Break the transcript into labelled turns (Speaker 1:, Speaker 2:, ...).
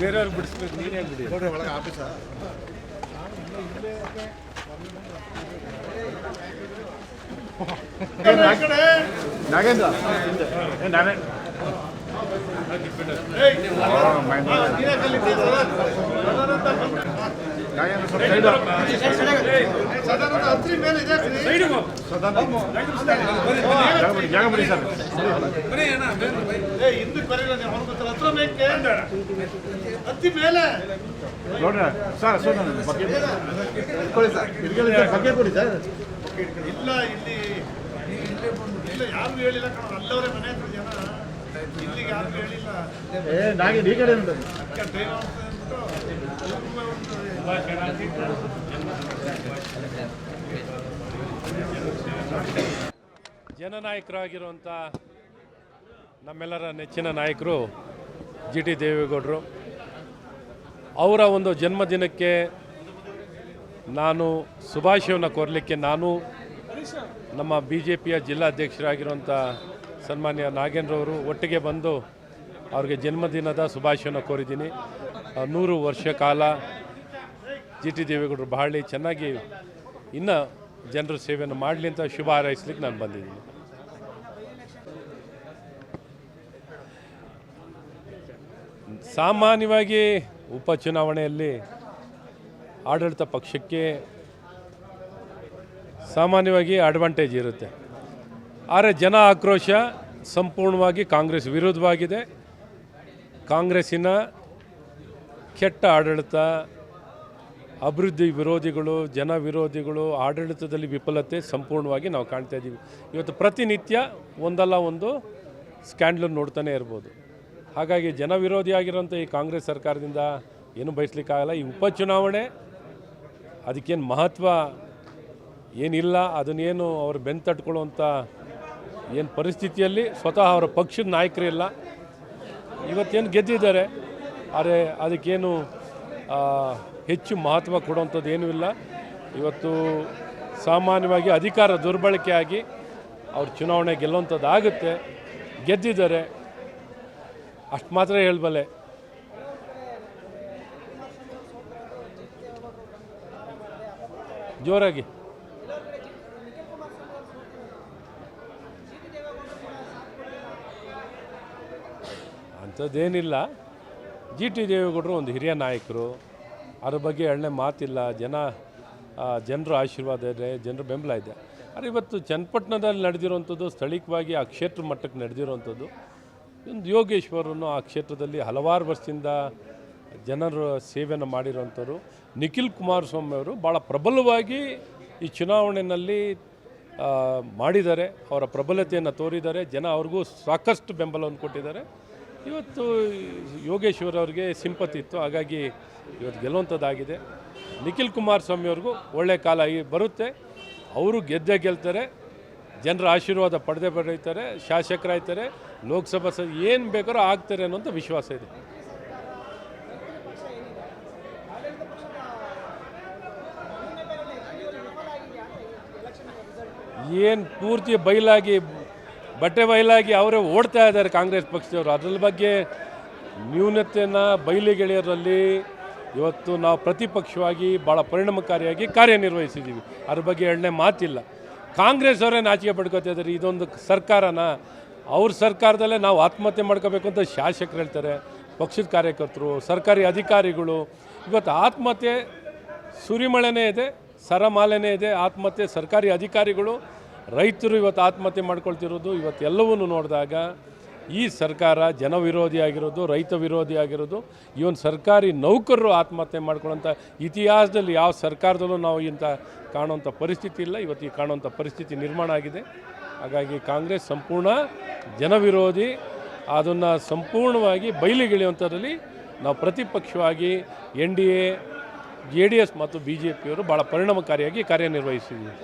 Speaker 1: ಬೇರೆಯವ್ರು ಬಿಡಿಸ್ಬೇಕು ನೀನೇ ಬಿಡಿ
Speaker 2: ಒಳಗೆ ಆಫೀಸ? ನಾಗೇಂದ್ರ? ಏ, ನಾನೇ. ನಾಗೇಂದ್ರ ಸರ್
Speaker 3: ಹತ್ತಿ ಮೇಲೆ
Speaker 2: ನೋಡ್ರಿ ಸರ್ ಬಗ್ಗೆ ಕೊಡಿ ಸರ್
Speaker 3: ಇಲ್ಲ ಇಲ್ಲಿ ಇಲ್ಲ ಯಾರು ಹೇಳಿಲ್ಲ ಕಣ ಅಲ್ಲವರೇ ಮನೆ ಹತ್ರ ಜನ ಇಲ್ಲಿಗೆ ಯಾರು ಹೇಳಿಲ್ಲ
Speaker 2: ಏ ನಾಗೆ ಈ ಕಡೆ
Speaker 3: ಅಂತ
Speaker 1: ಜನನಾಯಕರಾಗಿರುವಂಥ ನಮ್ಮೆಲ್ಲರ ನೆಚ್ಚಿನ ನಾಯಕರು ಜಿ ಟಿ ದೇವೇಗೌಡರು. ಅವರ ಒಂದು ಜನ್ಮದಿನಕ್ಕೆ ನಾನು ಶುಭಾಶಯವನ್ನು ಕೋರಲಿಕ್ಕೆ ನಾನು ನಮ್ಮ ಬಿ ಜೆ ಪಿಯ ಜಿಲ್ಲಾಧ್ಯಕ್ಷರಾಗಿರುವಂಥ ಸನ್ಮಾನ್ಯ ನಾಗೇಂದ್ರವರು ಒಟ್ಟಿಗೆ ಬಂದು ಅವ್ರಿಗೆ ಜನ್ಮದಿನದ ಶುಭಾಶಯವನ್ನು ಕೋರಿದ್ದೀನಿ. ನೂರು ವರ್ಷ ಕಾಲ ಜಿ ಟಿ ದೇವೇಗೌಡರು ಬಹಳ ಚೆನ್ನಾಗಿ ಇನ್ನು ಜನರ ಸೇವೆಯನ್ನು ಮಾಡಲಿ ಅಂತ ಶುಭ ಹಾರೈಸ್ಲಿಕ್ಕೆ ನಾನು ಬಂದಿದ್ದೀನಿ. ಸಾಮಾನ್ಯವಾಗಿ ಉಪಚುನಾವಣೆಯಲ್ಲಿ ಆಡಳಿತ ಪಕ್ಷಕ್ಕೆ ಸಾಮಾನ್ಯವಾಗಿ ಅಡ್ವಾಂಟೇಜ್ ಇರುತ್ತೆ. ಆದರೆ ಜನ ಆಕ್ರೋಶ ಸಂಪೂರ್ಣವಾಗಿ ಕಾಂಗ್ರೆಸ್ ವಿರುದ್ಧವಾಗಿದೆ. ಕಾಂಗ್ರೆಸ್ಸಿನ ಕೆಟ್ಟ ಆಡಳಿತ ಅಭಿವೃದ್ಧಿ ವಿರೋಧಿಗಳು, ಜನ ವಿರೋಧಿಗಳು, ಆಡಳಿತದಲ್ಲಿ ವಿಫಲತೆ ಸಂಪೂರ್ಣವಾಗಿ ನಾವು ಕಾಣ್ತಾ ಇದ್ದೀವಿ. ಇವತ್ತು ಪ್ರತಿನಿತ್ಯ ಒಂದಲ್ಲ ಒಂದು ಸ್ಕ್ಯಾಂಡಲ್ ನೋಡ್ತಾನೆ ಇರ್ಬೋದು. ಹಾಗಾಗಿ ಜನ ವಿರೋಧಿ ಆಗಿರೋಂಥ ಈ ಕಾಂಗ್ರೆಸ್ ಸರ್ಕಾರದಿಂದ ಏನು ಬಯಸ್ಲಿಕ್ಕಾಗಲ್ಲ. ಈ ಉಪಚುನಾವಣೆ ಅದಕ್ಕೇನು ಮಹತ್ವ ಏನಿಲ್ಲ, ಅದನ್ನೇನು ಅವರು ತಟ್ಕೊಳ್ಳುವಂಥ ಏನು ಪರಿಸ್ಥಿತಿಯಲ್ಲಿ ಸ್ವತಃ ಅವರ ಪಕ್ಷದ ನಾಯಕರಿಲ್ಲ ಇವತ್ತೇನು ಗೆದ್ದಿದ್ದಾರೆ ಆದರೆ ಅದಕ್ಕೇನು ಹೆಚ್ಚು ಮಹತ್ವ ಕೊಡುವಂಥದ್ದು ಏನೂ ಇಲ್ಲ. ಇವತ್ತು ಸಾಮಾನ್ಯವಾಗಿ ಅಧಿಕಾರ ದುರ್ಬಳಕೆಯಾಗಿ ಅವ್ರು ಚುನಾವಣೆ ಗೆಲ್ಲುವಂಥದ್ದು ಆಗುತ್ತೆ. ಗೆದ್ದಿದ್ದಾರೆ. ಅಷ್ಟು ಮಾತ್ರ ಹೇಳಬಲ್ಲೆ. ಜೋರಾಗಿ. ಅಂಥದ್ದೇನಿಲ್ಲ. ಜಿ ಟಿ ದೇವೇಗೌಡರು ಒಂದು ಹಿರಿಯ ನಾಯಕರು. ಅದ್ರ ಬಗ್ಗೆ ಎಳ್ಳೆ ಮಾತಿಲ್ಲ. ಜನ ಜನರ ಆಶೀರ್ವಾದ ಇದೆ, ಜನರ ಬೆಂಬಲ ಇದೆ. ಆದರೆ ಇವತ್ತು ಚನ್ನಪಟ್ಟಣದಲ್ಲಿ ನಡೆದಿರುವಂಥದ್ದು ಸ್ಥಳೀಯವಾಗಿ ಆ ಕ್ಷೇತ್ರ ಮಟ್ಟಕ್ಕೆ ನಡೆದಿರುವಂಥದ್ದು. ಒಂದು ಯೋಗೇಶ್ವರನು ಆ ಕ್ಷೇತ್ರದಲ್ಲಿ ಹಲವಾರು ವರ್ಷದಿಂದ ಜನರ ಸೇವೆಯನ್ನು ಮಾಡಿರುವಂಥವ್ರು. ನಿಖಿಲ್ ಕುಮಾರಸ್ವಾಮಿ ಅವರು ಭಾಳ ಪ್ರಬಲವಾಗಿ ಈ ಚುನಾವಣೆಯಲ್ಲಿ ಮಾಡಿದ್ದಾರೆ. ಅವರ ಪ್ರಬಲತೆಯನ್ನು ತೋರಿದ್ದಾರೆ. ಜನ ಅವ್ರಿಗೂ ಸಾಕಷ್ಟು ಬೆಂಬಲವನ್ನು ಕೊಟ್ಟಿದ್ದಾರೆ. ಇವತ್ತು ಯೋಗೇಶ್ವರ್ ಅವ್ರಿಗೆ ಸಿಂಪತಿ ಇತ್ತು. ಹಾಗಾಗಿ ಇವತ್ತು ಗೆಲ್ಲುವಂಥದ್ದಾಗಿದೆ. ನಿಖಿಲ್ ಕುಮಾರಸ್ವಾಮಿ ಅವ್ರಿಗೂ ಒಳ್ಳೆ ಕಾಲ ಬರುತ್ತೆ. ಅವರು ಗೆದ್ದೇ ಗೆಲ್ತಾರೆ. ಜನರ ಆಶೀರ್ವಾದ ಪಡೆದೇ ಪಡೆಯುತ್ತಾರೆ. ಶಾಸಕರಾಯ್ತಾರೆ. ಲೋಕಸಭಾ ಸದ ಏನು ಬೇಕಾದ್ರೂ ಆಗ್ತಾರೆ ಅನ್ನೋಂಥ ವಿಶ್ವಾಸ ಇದೆ. ಏನು ಪೂರ್ತಿ ಬಯಲಾಗಿ ಬಟ್ಟೆ ಬಯಲಾಗಿ ಅವರೇ ಓಡ್ತಾ ಇದ್ದಾರೆ ಕಾಂಗ್ರೆಸ್ ಪಕ್ಷದವರು. ಅದ್ರ ಬಗ್ಗೆ ನ್ಯೂನತೆಯನ್ನು ಬಯಲಿಗೆಳೆಯೋದ್ರಲ್ಲಿ ಇವತ್ತು ನಾವು ಪ್ರತಿಪಕ್ಷವಾಗಿ ಭಾಳ ಪರಿಣಾಮಕಾರಿಯಾಗಿ ಕಾರ್ಯನಿರ್ವಹಿಸಿದ್ದೀವಿ. ಅದ್ರ ಬಗ್ಗೆ ಎರಡನೇ ಮಾತಿಲ್ಲ. ಕಾಂಗ್ರೆಸ್ ಅವರೇ ನಾಚಿಕೆ ಪಡ್ಕೋತಾ ಇದ್ದಾರೆ. ಇದೊಂದು ಸರ್ಕಾರನ? ಅವ್ರ ಸರ್ಕಾರದಲ್ಲೇ ನಾವು ಆತ್ಮಹತ್ಯೆ ಮಾಡ್ಕೋಬೇಕು ಅಂತ ಶಾಸಕರು ಹೇಳ್ತಾರೆ. ಪಕ್ಷದ ಕಾರ್ಯಕರ್ತರು, ಸರ್ಕಾರಿ ಅಧಿಕಾರಿಗಳು. ಇವತ್ತು ಆತ್ಮಹತ್ಯೆ ಸುರಿಮಳೆನೇ ಇದೆ, ಸರಮಾಲೆನೇ ಇದೆ. ಆತ್ಮಹತ್ಯೆ ಸರ್ಕಾರಿ ಅಧಿಕಾರಿಗಳು ರೈತರು ಇವತ್ತು ಆತ್ಮಹತ್ಯೆ ಮಾಡ್ಕೊಳ್ತಿರೋದು, ಇವತ್ತು ಎಲ್ಲವನ್ನು ನೋಡಿದಾಗ ಈ ಸರ್ಕಾರ ಜನ ವಿರೋಧಿ ಆಗಿರೋದು, ರೈತ ವಿರೋಧಿ ಆಗಿರೋದು ಒಂದು ಸರ್ಕಾರಿ ನೌಕರರು ಆತ್ಮಹತ್ಯೆ ಮಾಡ್ಕೊಳ್ಳೋಂಥ ಇತಿಹಾಸದಲ್ಲಿ ಯಾವ ಸರ್ಕಾರದಲ್ಲೂ ನಾವು ಇಂಥ ಕಾಣುವಂಥ ಪರಿಸ್ಥಿತಿ ಇಲ್ಲ. ಇವತ್ತು ಈ ಕಾಣುವಂಥ ಪರಿಸ್ಥಿತಿ ನಿರ್ಮಾಣ ಆಗಿದೆ. ಹಾಗಾಗಿ ಕಾಂಗ್ರೆಸ್ ಸಂಪೂರ್ಣ ಜನವಿರೋಧಿ, ಅದನ್ನು ಸಂಪೂರ್ಣವಾಗಿ ಬಯಲಿಗಿಳಿಯುವಂಥದ್ರಲ್ಲಿ ನಾವು ಪ್ರತಿಪಕ್ಷವಾಗಿ N D A, J D S ಮತ್ತು ಬಿ ಜೆ ಪಿಯವರು ಭಾಳ ಪರಿಣಾಮಕಾರಿಯಾಗಿ ಕಾರ್ಯನಿರ್ವಹಿಸಿದ್ದೀವಿ.